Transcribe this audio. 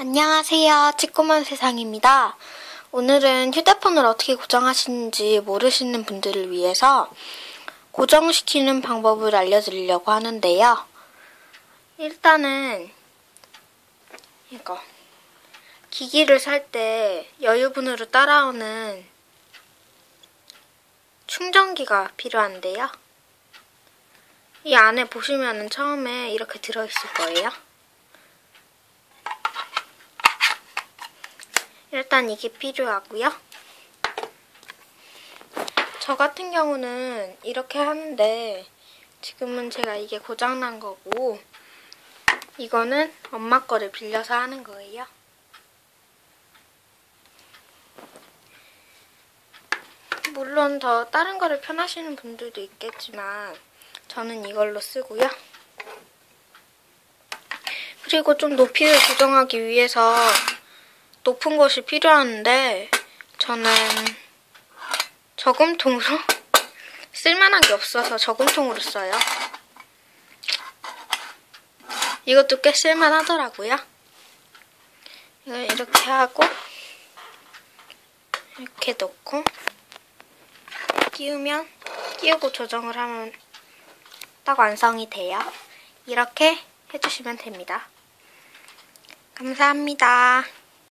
안녕하세요. 찌꼬만 세상입니다. 오늘은 휴대폰을 어떻게 고정하시는지 모르시는 분들을 위해서 고정시키는 방법을 알려드리려고 하는데요. 일단은 이거 기기를 살 때 여유분으로 따라오는 충전기가 필요한데요. 이 안에 보시면은 처음에 이렇게 들어있을 거예요. 일단 이게 필요하고요. 저 같은 경우는 이렇게 하는데 지금은 제가 이게 고장난 거고 이거는 엄마 거를 빌려서 하는 거예요. 물론 더 다른 거를 편하시는 분들도 있겠지만 저는 이걸로 쓰고요. 그리고 좀 높이를 조정하기 위해서 높은 것이 필요한데 저는 저금통으로 쓸만한 게 없어서 저금통으로 써요. 이것도 꽤 쓸만하더라고요. 이걸 이렇게 하고 이렇게 놓고 끼우면 끼우고 조정을 하면 딱 완성이 돼요. 이렇게 해주시면 됩니다. 감사합니다.